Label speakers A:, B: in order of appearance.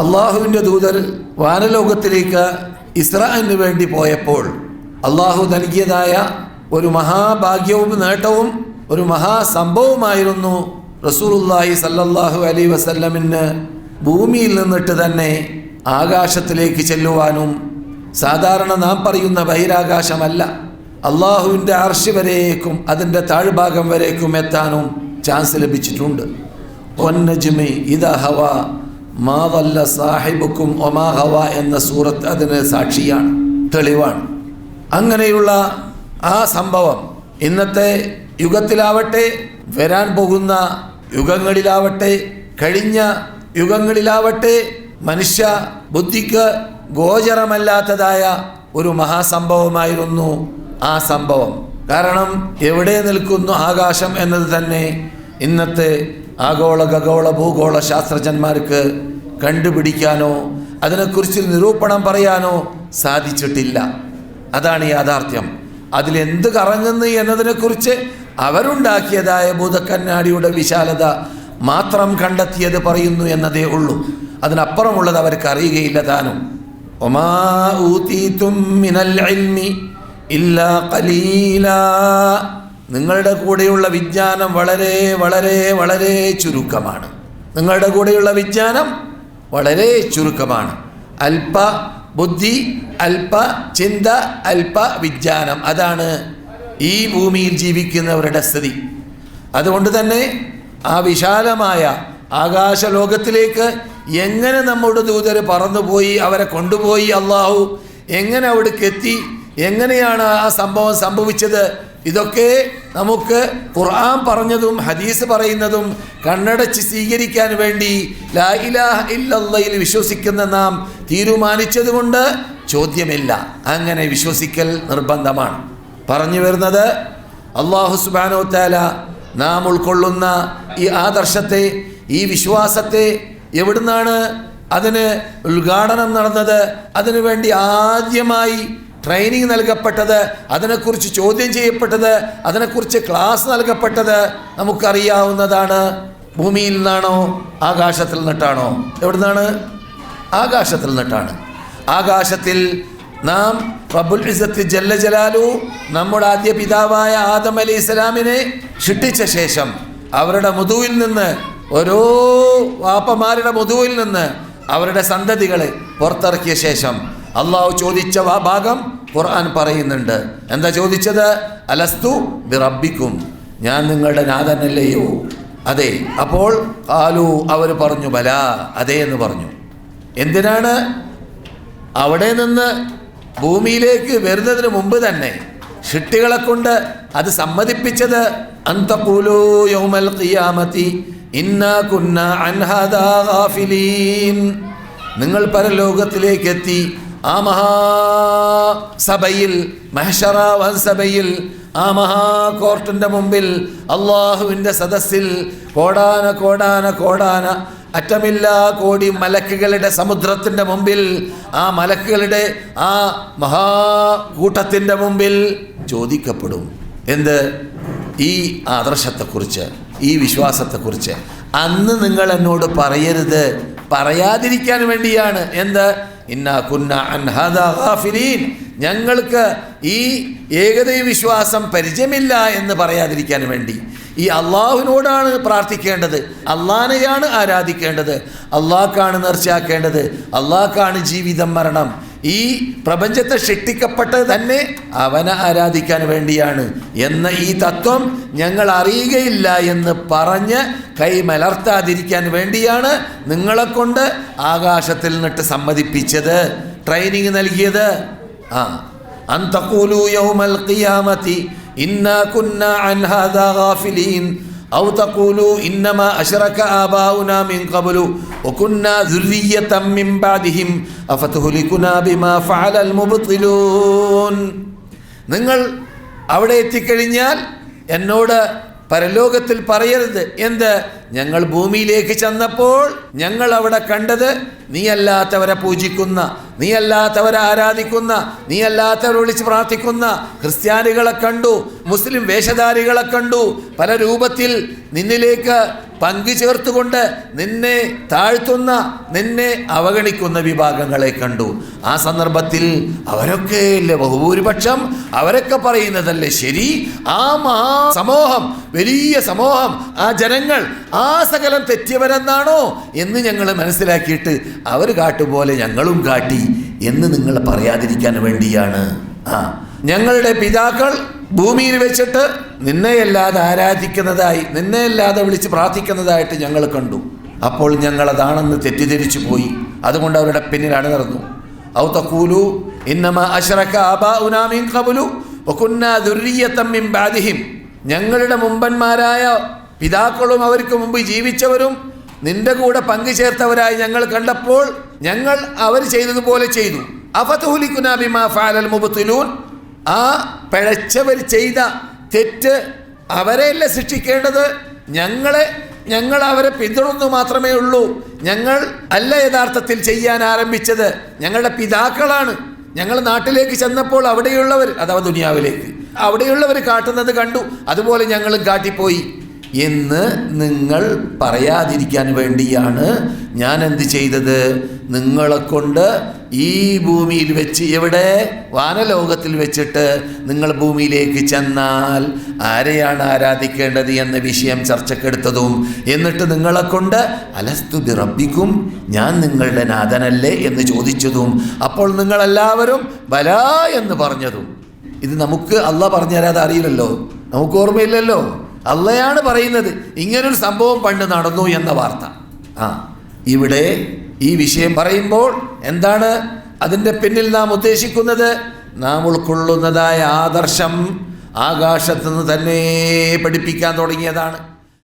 A: അള്ളാഹുവിന്റെ ദൂതർ വാനലോകത്തിലേക്ക് ഇസ്രായിന് വേണ്ടി പോയപ്പോൾ അള്ളാഹു നൽകിയതായ ഒരു മഹാഭാഗ്യവും നേട്ടവും ഒരു മഹാസംഭവമായിരുന്നു റസൂലുല്ലാഹി സല്ലല്ലാഹു അലൈ വസല്ലമിന് ഭൂമിയിൽ നിന്നിട്ട് തന്നെ ആകാശത്തിലേക്ക് ചെല്ലുവാനും സാധാരണ നാം പറയുന്ന ബഹിരാകാശമല്ല. അള്ളാഹുവിന്റെ അർഷി വരേക്കും അതിന്റെ താഴ്ഭാഗം വരേക്കും എത്താനും ചാൻസ് ലഭിച്ചിട്ടുണ്ട്. ഒന്നജ്മി ഇതാ ഹവ മാ വല്ല സാഹിബുക്കും ഒമാഹവ എന്ന സൂറത്ത് അതിന് സാക്ഷിയാണ് തെളിവാണ്. അങ്ങനെയുള്ള ആ സംഭവം ഇന്നത്തെ യുഗത്തിലാവട്ടെ വരാൻ പോകുന്ന യുഗങ്ങളിലാവട്ടെ കഴിഞ്ഞ യുഗങ്ങളിലാവട്ടെ മനുഷ്യ ബുദ്ധിക്ക് ഗോചരമല്ലാത്തതായ ഒരു മഹാസംഭവമായിരുന്നു ആ സംഭവം. കാരണം എവിടെ നിൽക്കുന്നു ആകാശം എന്നത് തന്നെ ഇന്നത്തെ ആഗോള ഖഗോള ഭൂഗോള ശാസ്ത്രജ്ഞന്മാർക്ക് കണ്ടുപിടിക്കാനോ അതിനെക്കുറിച്ച് നിരൂപണം പറയാനോ സാധിച്ചിട്ടില്ല. അതാണ് യാഥാർത്ഥ്യം. അതിലെന്ത് കറങ്ങുന്നു എന്നതിനെക്കുറിച്ച് അവരുണ്ടാക്കിയതായ ഭൂതക്കണ്ണാടിയുടെ വിശാലത മാത്രം കണ്ടെത്തിയത് പറയുന്നു എന്നതേ ഉള്ളൂ. അതിനപ്പുറമുള്ളത് അവർക്ക് അറിയുകയില്ല താനും. ഒമാ ഊതീതും മിനൽ ഇൽമി ഇല്ലാ ഖലീലാ. നിങ്ങളുടെ കൂടെയുള്ള വിജ്ഞാനം വളരെ വളരെ വളരെ ചുരുക്കമാണ്. നിങ്ങളുടെ കൂടെയുള്ള വിജ്ഞാനം വളരെ ചുരുക്കമാണ്. അല്പ ബുദ്ധി അല്പ ചിന്ത അല്പ വിജ്ഞാനം. അതാണ് ഈ ഭൂമിയിൽ ജീവിക്കുന്നവരുടെ സ്ഥിതി. അതുകൊണ്ട് തന്നെ ആ വിശാലമായ ആകാശലോകത്തിലേക്ക് എങ്ങനെ നമ്മുടെ ദൂതർ പറന്നുപോയി അവരെ കൊണ്ടുപോയി അള്ളാഹു എങ്ങനെ അവിടേക്ക് എത്തി? എങ്ങനെയാണ് ആ സംഭവം സംഭവിച്ചത്? ഇതൊക്കെ നമുക്ക് ഖുർആൻ പറഞ്ഞതും ഹദീസ് പറയുന്നതും കണ്ണടച്ച് സ്വീകരിക്കാൻ വേണ്ടി ലാ ഇലാഹ ഇല്ലല്ലയിൽ വിശ്വസിക്കുന്ന നാം തീരുമാനിച്ചതുകൊണ്ട് ചോദ്യമില്ല. അങ്ങനെ വിശ്വസിക്കൽ നിർബന്ധമാണ്. പറഞ്ഞു വരുന്നത് അള്ളാഹു സുബാനോ താല നാം ഉൾക്കൊള്ളുന്ന ഈ ആദർശത്തെ ഈ വിശ്വാസത്തെ എവിടുന്നാണ് അതിന് ഉദ്ഘാടനം നടന്നത്? അതിനുവേണ്ടി ആദ്യമായി ട്രെയിനിങ് നൽകപ്പെട്ടത് അതിനെക്കുറിച്ച് ചോദ്യം ചെയ്യപ്പെട്ടത് അതിനെക്കുറിച്ച് ക്ലാസ് നൽകപ്പെട്ടത് നമുക്കറിയാവുന്നതാണ്. ഭൂമിയിൽ നിന്നാണോ? ആകാശത്തിൽ നിന്നിട്ടാണോ? എവിടെ നിന്നാണ് ആകാശത്തിൽ നിന്നിട്ടാണ്. ആകാശത്തിൽ നാം റബ്ബുൽ ഇസത്ത് ജല്ല ജലാലു നമ്മുടെ ആദ്യ പിതാവായ ആദം അലി ഇസ്ലാമിനെ ഷിട്ടിച്ച ശേഷം അവരുടെ മുതുവിൽ നിന്ന് ഓരോ വാപ്പമാരുടെ മുതുവിൽ നിന്ന് അവരുടെ സന്തതികളെ പുറത്തിറക്കിയ ശേഷം അള്ളാഹു ചോദിച്ച ആ ഭാഗം ഖുർആൻ പറയുന്നുണ്ട്. എന്താ ചോദിച്ചത്? അലസ്തു ബിറബിക്കും ഞാൻ നിങ്ങളുടെ നാഥനല്ലയോ അതെ. അപ്പോൾ കാലു അവർ പറഞ്ഞു ബല. അതെ എന്ന് പറഞ്ഞു. എന്തിനാണ്? അവിടെ നിന്ന് ഭൂമിയിലേക്ക് വരുന്നതിന് മുമ്പ് തന്നെ ഷിട്ടികളെ കൊണ്ട് അത് സമ്മതിപ്പിച്ചത് അന്തപൂലോ യൗമൽ ഖിയാമത്തി നിങ്ങൾ പരലോകത്തിലേക്ക് എത്തി ആ മഹാസഭയിൽ മഹഷറ വൻസഭയിൽ ആ മഹാകോർട്ടിന്റെ മുമ്പിൽ അള്ളാഹുവിന്റെ സദസ്സിൽ കോടാന കോടാന കോടാന അറ്റമില്ലാ കോടി മലക്കുകളുടെ സമുദ്രത്തിന്റെ മുമ്പിൽ ആ മലക്കുകളുടെ ആ മഹാകൂട്ടത്തിന്റെ മുമ്പിൽ ചോദിക്കപ്പെടും. എന്ത്? ഈ ആദർശത്തെക്കുറിച്ച് ഈ വിശ്വാസത്തെക്കുറിച്ച്. അന്ന് നിങ്ങൾ എന്നോട് പറയരുത്. പറയാതിരിക്കാൻ വേണ്ടിയാണ്. എന്ത്? ഇന്ന കുന്ന അൻഹദ ഗാഫിലീൻ. ഞങ്ങൾക്ക് ഈ ഏകദൈവ വിശ്വാസം പരിചയമില്ല എന്ന് പറയാതിരിക്കാൻ വേണ്ടി. ഈ അള്ളാഹുവിനോടാണ് പ്രാർത്ഥിക്കേണ്ടത്. അള്ളാനെയാണ് ആരാധിക്കേണ്ടത്. അള്ളാഹ്ക്കാണ് നേർച്ചയാക്കേണ്ടത്. അള്ളാഹ്ക്കാണ് ജീവിതം മരണം. ഈ പ്രപഞ്ചത്തെ ഷിട്ടിക്കപ്പെട്ടത് തന്നെ അവനെ ആരാധിക്കാൻ വേണ്ടിയാണ് എന്ന ഈ തത്വം ഞങ്ങൾ അറിയുകയില്ല എന്ന് പറഞ്ഞ് കൈ മലർത്താതിരിക്കാൻ വേണ്ടിയാണ് നിങ്ങളെ കൊണ്ട് ആകാശത്തിൽ നിന്നിട്ട് സമ്മതിപ്പിച്ചത്. ട്രെയിനിങ് നൽകിയത്. ആ. അന്തഖൂലു യൗമൽ ഇന്നാ കുന്ന അൻ ഹാദാ ഗാഫിലീൻ. ഔ തഖൂലു ഇന്നമ അശറക ആബാഉന മിൻ ഖബ്ലു വകുന്ന ദുർരിയതം മിൻ ബാദിഹിം അഫതുഹ്ലികുന ബിമാ ഫഅലൽ മുബ്തിലൂൻ. നിങ്ങൾ അവിടെ എത്തിക്കഴിഞ്ഞാൽ എന്നോട് പരലോകത്തിൽ പറയരുത്. എന്ത്? ഞങ്ങൾ ഭൂമിയിലേക്ക് ചെന്നപ്പോൾ ഞങ്ങൾ അവിടെ കണ്ടത് നീയല്ലാത്തവരെ പൂജിക്കുന്ന നീയല്ലാത്തവരെ ആരാധിക്കുന്ന നീയല്ലാത്തവരെ വിളിച്ച് പ്രാർത്ഥിക്കുന്ന ക്രിസ്ത്യാനികളെ കണ്ടു മുസ്ലിം വേഷധാരികളെ കണ്ടു. പല രൂപത്തിൽ നിന്നിലേക്ക് പങ്കു ചേർത്തുകൊണ്ട് നിന്നെ താഴ്ത്തുന്ന നിന്നെ അവഗണിക്കുന്ന വിഭാഗങ്ങളെ കണ്ടു. ആ സന്ദർഭത്തിൽ അവരൊക്കെ അല്ലേ ബഹുഭൂരിപക്ഷം? അവരൊക്കെ പറയുന്നതല്ലേ ശരി? ആ മഹാ സമൂഹം വലിയ സമൂഹം ആ ജനങ്ങൾ ആ സകലം തെറ്റിയവരെന്നാണോ എന്ന് ഞങ്ങൾ മനസ്സിലാക്കിയിട്ട് അവർ കാട്ടുപോലെ ഞങ്ങളും കാട്ടി എന്ന് നിങ്ങൾ പറയാതിരിക്കാൻ വേണ്ടിയാണ്. ആ ഞങ്ങളുടെ പിതാക്കൾ ഭൂമിയിൽ വെച്ചിട്ട് നിന്നെയല്ലാതെ ആരാധിക്കുന്നതായി നിന്നെയല്ലാതെ വിളിച്ച് പ്രാർത്ഥിക്കുന്നതായിട്ട് ഞങ്ങൾ കണ്ടു. അപ്പോൾ ഞങ്ങൾ അതാണെന്ന് തെറ്റിദ്ധരിച്ചു പോയി. അതുകൊണ്ട് അവരുടെ പിന്നിൽ അണിനിറന്നു. ഔ ഇന്നമ അഷറക്ക അബാ മിൻ കബുലു വകുന്നാ ദുർരിയത്തം മിൻ ബഅദിഹിം ഞങ്ങളുടെ മുമ്പന്മാരായ പിതാക്കളും അവർക്ക് മുമ്പ് ജീവിച്ചവരും നിന്റെ കൂടെ പങ്കുചേർത്തവരായി ഞങ്ങൾ കണ്ടപ്പോൾ ഞങ്ങൾ അവർ ചെയ്തതുപോലെ ചെയ്തു. അഫതുഹുലിക്കുനാ ബിമാ ഫഅലൽ മുബ്തിലൂൻ. ആ പിഴച്ചവർ ചെയ്ത തെറ്റ് അവരെയല്ല ശിക്ഷിക്കേണ്ടത്? ഞങ്ങളെ ഞങ്ങൾ അവരെ പിന്തുടർന്നു മാത്രമേ ഉള്ളൂ. ഞങ്ങൾ അല്ല യഥാർത്ഥത്തിൽ ചെയ്യാൻ ആരംഭിച്ചത്. ഞങ്ങളുടെ പിതാക്കളാണ്. ഞങ്ങൾ നാട്ടിലേക്ക് ചെന്നപ്പോൾ അവിടെയുള്ളവർ അഥവാ ദുനിയാവിലേക്ക് അവിടെയുള്ളവർ കാട്ടുന്നത് കണ്ടു. അതുപോലെ ഞങ്ങളും കാട്ടിപ്പോയി. എന്ന് നിങ്ങൾ പറയാതിരിക്കാൻ വേണ്ടിയാണ് ഞാൻ എന്ത് ചെയ്തത്? നിങ്ങളെ കൊണ്ട് ഈ ഭൂമിയിൽ വെച്ച് എവിടെ? വാനലോകത്തിൽ വെച്ചിട്ട് നിങ്ങൾ ഭൂമിയിലേക്ക് ചെന്നാൽ ആരെയാണ് ആരാധിക്കേണ്ടത് എന്ന വിഷയം ചർച്ചക്കെടുത്തതും എന്നിട്ട് നിങ്ങളെ കൊണ്ട് അലസ്തു ബിറബിക്കും ഞാൻ നിങ്ങളുടെ നാഥനല്ലേ എന്ന് ചോദിച്ചതും അപ്പോൾ നിങ്ങളെല്ലാവരും വല എന്ന് പറഞ്ഞതും. ഇത് നമുക്ക് അല്ല പറഞ്ഞു തരാതെ അറിയില്ലല്ലോ. നമുക്ക് ഓർമ്മയില്ലല്ലോ. അള്ളയാണ് പറയുന്നത് ഇങ്ങനൊരു സംഭവം പണ്ട് നടന്നു എന്ന വാർത്ത. ആ ഇവിടെ ഈ വിഷയം പറയുമ്പോൾ എന്താണ് അതിന്റെ പിന്നിൽ നാം ഉദ്ദേശിക്കുന്നത്? നാം ഉൾക്കൊള്ളുന്നതായ ആദർശം ആകാശത്തുനിന്ന് തന്നെ പഠിപ്പിക്കാൻ തുടങ്ങിയതാണ്.